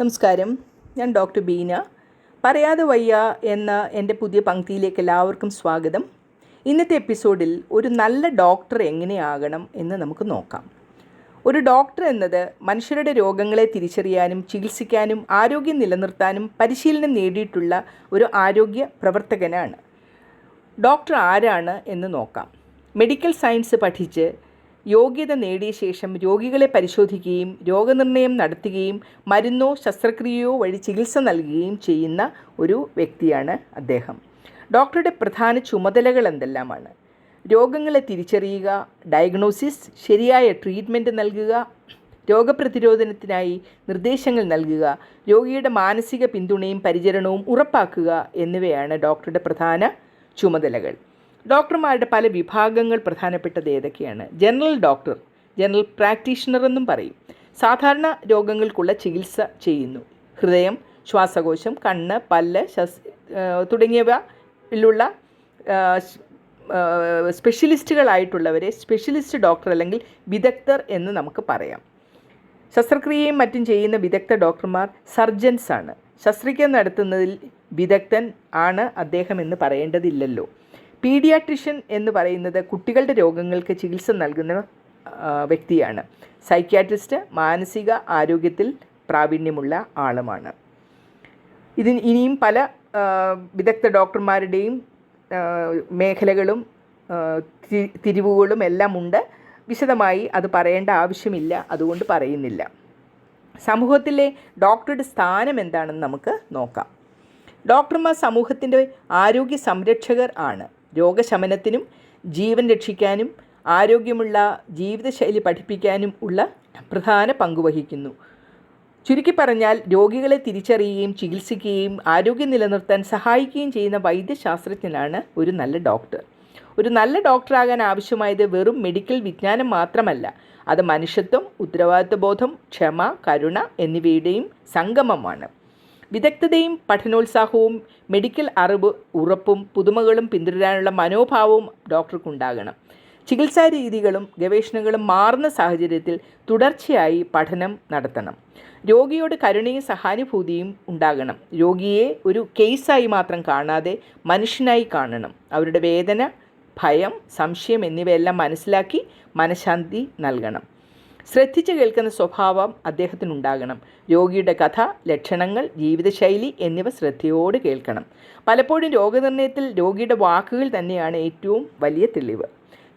നമസ്കാരം. ഞാൻ ഡോക്ടർ ബീന. പറയാതെ വയ്യ എന്ന എന്റെ പുതിയ പങ്ക്തിയിലേക്ക് എല്ലാവർക്കും സ്വാഗതം. ഇന്നത്തെ എപ്പിസോഡിൽ ഒരു നല്ല ഡോക്ടർ എങ്ങനെയാകണം എന്ന് നമുക്ക് നോക്കാം. ഒരു ഡോക്ടർ എന്നത് മനുഷ്യരുടെ രോഗങ്ങളെ തിരിച്ചറിയാനും ചികിത്സിക്കാനും ആരോഗ്യം നിലനിർത്താനും പരിശീലനം നേടിയിട്ടുള്ള ഒരു ആരോഗ്യ പ്രവർത്തകനാണ്. ഡോക്ടർ ആരാണ് എന്ന് നോക്കാം. മെഡിക്കൽ സയൻസ് പഠിച്ച് യോഗ്യത നേടിയ ശേഷം രോഗികളെ പരിശോധിക്കുകയും രോഗനിർണയം നടത്തുകയും മരുന്നോ ശസ്ത്രക്രിയയോ വഴി ചികിത്സ നൽകുകയും ചെയ്യുന്ന ഒരു വ്യക്തിയാണ് അദ്ദേഹം. ഡോക്ടറുടെ പ്രധാന ചുമതലകൾ എന്തെല്ലാമാണ്? രോഗങ്ങളെ തിരിച്ചറിയുക ഡയഗ്നോസിസ് ശരിയായ ട്രീറ്റ്മെന്റ് നൽകുക രോഗപ്രതിരോധനത്തിനായി നിർദ്ദേശങ്ങൾ നൽകുക രോഗിയുടെ മാനസിക പിന്തുണയും പരിചരണവും ഉറപ്പാക്കുക എന്നിവയാണ് ഡോക്ടറുടെ പ്രധാന ചുമതലകൾ. ഡോക്ടർമാരുടെ പല വിഭാഗങ്ങൾ പ്രധാനപ്പെട്ടത് ഏതൊക്കെയാണ്? ജനറൽ ഡോക്ടർ ജനറൽ പ്രാക്ടീഷണർ എന്നും പറയും. സാധാരണ രോഗങ്ങൾക്കുള്ള ചികിത്സ ചെയ്യുന്നു. ഹൃദയം ശ്വാസകോശം കണ്ണ് പല്ല് ശസ് തുടങ്ങിയവയിലുള്ള സ്പെഷ്യലിസ്റ്റുകളായിട്ടുള്ളവരെ സ്പെഷ്യലിസ്റ്റ് ഡോക്ടർ അല്ലെങ്കിൽ വിദഗ്ധർ എന്ന് നമുക്ക് പറയാം. ശസ്ത്രക്രിയയും മറ്റും ചെയ്യുന്ന വിദഗ്ധ ഡോക്ടർമാർ സർജൻസ് ആണ് ശസ്ത്രക്രിയ നടത്തുന്നതിൽ വിദഗ്ധൻ ആണ് അദ്ദേഹം എന്ന് പറയേണ്ടതില്ലല്ലോ. പീഡിയാട്രിഷ്യൻ എന്ന് പറയുന്നത് കുട്ടികളുടെ രോഗങ്ങൾക്ക് ചികിത്സ നൽകുന്ന വ്യക്തിയാണ്. സൈക്യാട്രിസ്റ്റ് മാനസിക ആരോഗ്യത്തിൽ പ്രാവീണ്യമുള്ള ആളുമാണ്. ഇതിന് ഇനിയും പല വിദഗ്ധ ഡോക്ടർമാരുടെയും മേഖലകളും തിരിവുകളും എല്ലാം ഉണ്ട്. വിശദമായി അത് പറയേണ്ട ആവശ്യമില്ല. അതുകൊണ്ട് പറയുന്നില്ല. സമൂഹത്തിലെ ഡോക്ടറുടെ സ്ഥാനം എന്താണെന്ന് നമുക്ക് നോക്കാം. ഡോക്ടർമാർ സമൂഹത്തിന്റെ ആരോഗ്യ സംരക്ഷകർ ആണ്. രോഗശമനത്തിനും ജീവൻ രക്ഷിക്കാനും ആരോഗ്യമുള്ള ജീവിതശൈലി പഠിപ്പിക്കാനും ഉള്ള പ്രധാന പങ്കുവഹിക്കുന്നു ചുരുക്കി പറഞ്ഞാൽ രോഗികളെ തിരിച്ചറിയുകയും ചികിത്സിക്കുകയും ആരോഗ്യം നിലനിർത്താൻ സഹായിക്കുകയും ചെയ്യുന്ന വൈദ്യശാസ്ത്രജ്ഞനാണ് ഒരു നല്ല ഡോക്ടർ. ഒരു നല്ല ഡോക്ടറാകാൻ ആവശ്യമായത് വെറും മെഡിക്കൽ വിജ്ഞാനം മാത്രമല്ല അത് മനുഷ്യത്വം ഉത്തരവാദിത്വബോധം ക്ഷമ കരുണ എന്നിവയുടെയും സംഗമമാണ്. വിദഗ്ധതയും പഠനോത്സാഹവും മെഡിക്കൽ അറിവ് ഉറപ്പും പുതുമകളും പിന്തുടരാനുള്ള മനോഭാവവും ഡോക്ടർക്കുണ്ടാകണം. ചികിത്സാ രീതികളും ഗവേഷണങ്ങളും മാറുന്ന സാഹചര്യത്തിൽ തുടർച്ചയായി പഠനം നടത്തണം. രോഗിയോട് കരുണയും സഹാനുഭൂതിയും ഉണ്ടാകണം. രോഗിയെ ഒരു കേസായി മാത്രം കാണാതെ മനുഷ്യനായി കാണണം. അവരുടെ വേദന ഭയം സംശയം എന്നിവയെല്ലാം മനസ്സിലാക്കി മനഃശാന്തി നൽകണം. ശ്രദ്ധിച്ചു കേൾക്കുന്ന സ്വഭാവം അദ്ദേഹത്തിനുണ്ടാകണം. രോഗിയുടെ കഥ ലക്ഷണങ്ങൾ ജീവിതശൈലി എന്നിവ ശ്രദ്ധയോട് കേൾക്കണം. പലപ്പോഴും രോഗനിർണയത്തിൽ രോഗിയുടെ വാക്കുകൾ തന്നെയാണ് ഏറ്റവും വലിയ തെളിവ്.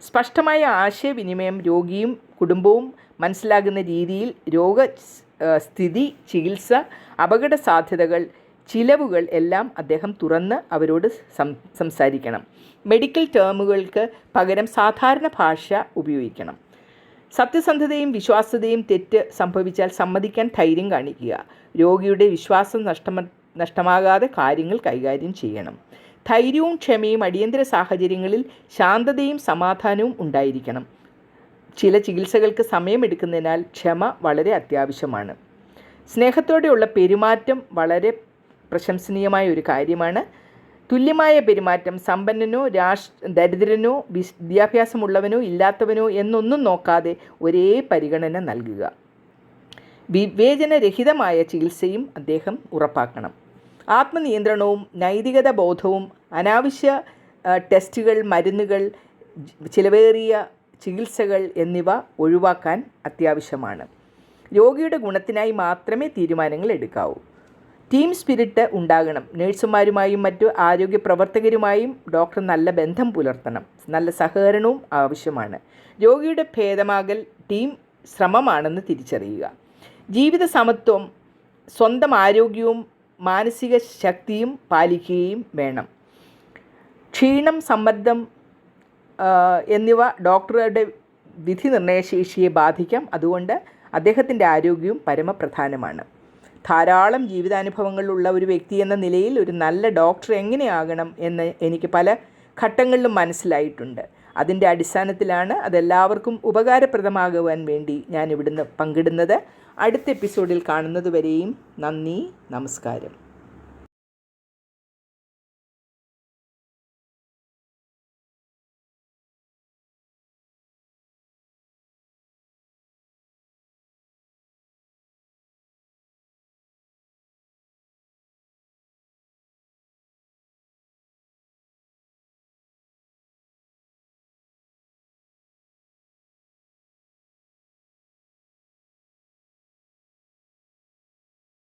സ്പഷ്ടമായ ആശയവിനിമയം രോഗിയും കുടുംബവും മനസ്സിലാകുന്ന രീതിയിൽ രോഗ സ്ഥിതി ചികിത്സ അപകട സാധ്യതകൾ ചിലവുകൾ എല്ലാം അദ്ദേഹം തുറന്ന് അവരോട് സംസാരിക്കണം. മെഡിക്കൽ ടേമുകൾക്ക് പകരം സാധാരണ ഭാഷ ഉപയോഗിക്കണം. സത്യസന്ധതയും വിശ്വാസ്യതയും തെറ്റ് സംഭവിച്ചാൽ സമ്മതിക്കാൻ ധൈര്യം കാണിക്കുക. രോഗിയുടെ വിശ്വാസം നഷ്ടമ നഷ്ടമാകാതെ കാര്യങ്ങൾ കൈകാര്യം ചെയ്യണം. ധൈര്യവും ക്ഷമയും അടിയന്തര സാഹചര്യങ്ങളിൽ ശാന്തതയും സമാധാനവും ഉണ്ടായിരിക്കണം. ചില ചികിത്സകൾക്ക് സമയമെടുക്കുന്നതിനാൽ ക്ഷമ വളരെ അത്യാവശ്യമാണ്. സ്നേഹത്തോടെയുള്ള പെരുമാറ്റം വളരെ പ്രശംസനീയമായ ഒരു കാര്യമാണ്. തുല്യമായ പെരുമാറ്റം സമ്പന്നനോ രാഷ് ദരിദ്രനോ വിദ്യാഭ്യാസമുള്ളവനോ ഇല്ലാത്തവനോ എന്നൊന്നും നോക്കാതെ ഒരേ പരിഗണന നൽകുക. വിവേചനരഹിതമായ ചികിത്സയും അദ്ദേഹം ഉറപ്പാക്കണം. ആത്മനിയന്ത്രണവും നൈതികത ബോധവും അനാവശ്യ ടെസ്റ്റുകൾ മരുന്നുകൾ ചിലവേറിയ ചികിത്സകൾ എന്നിവ ഒഴിവാക്കാൻ അത്യാവശ്യമാണ്. രോഗിയുടെ ഗുണത്തിനായി മാത്രമേ തീരുമാനങ്ങൾ എടുക്കാവൂ. ടീം സ്പിരിറ്റ് ഉണ്ടാകണം. നേഴ്സുമാരുമായും മറ്റു ആരോഗ്യ പ്രവർത്തകരുമായും ഡോക്ടർ നല്ല ബന്ധം പുലർത്തണം. നല്ല സഹകരണവും ആവശ്യമാണ്. രോഗിയുടെ ഭേദമാകൽ ടീം ശ്രമമാണെന്ന് തിരിച്ചറിയുക. ജീവിത സമത്വം സ്വന്തം ആരോഗ്യവും മാനസിക ശക്തിയും പാലിക്കുകയും വേണം. ക്ഷീണം സമ്മർദ്ദം എന്നിവ ഡോക്ടറുടെ വിധി നിർണയശേഷിയെ ബാധിക്കാം. അതുകൊണ്ട് അദ്ദേഹത്തിന്റെ ആരോഗ്യവും പരമപ്രധാനമാണ്. ധാരാളം ജീവിതാനുഭവങ്ങളുള്ള ഒരു വ്യക്തി എന്ന നിലയിൽ ഒരു നല്ല ഡോക്ടർ എങ്ങനെയാകണം എന്ന് എനിക്ക് പല ഘട്ടങ്ങളിലും മനസ്സിലായിട്ടുണ്ട്. അതിന്റെ അടിസ്ഥാനത്തിലാണ് അതെല്ലാവർക്കും ഉപകാരപ്രദമാകുവാൻ വേണ്ടി ഞാൻ ഇവിടുന്ന് പങ്കിടുന്നത്. അടുത്ത എപ്പിസോഡിൽ കാണുന്നതുവരെയും നന്ദി നമസ്കാരം.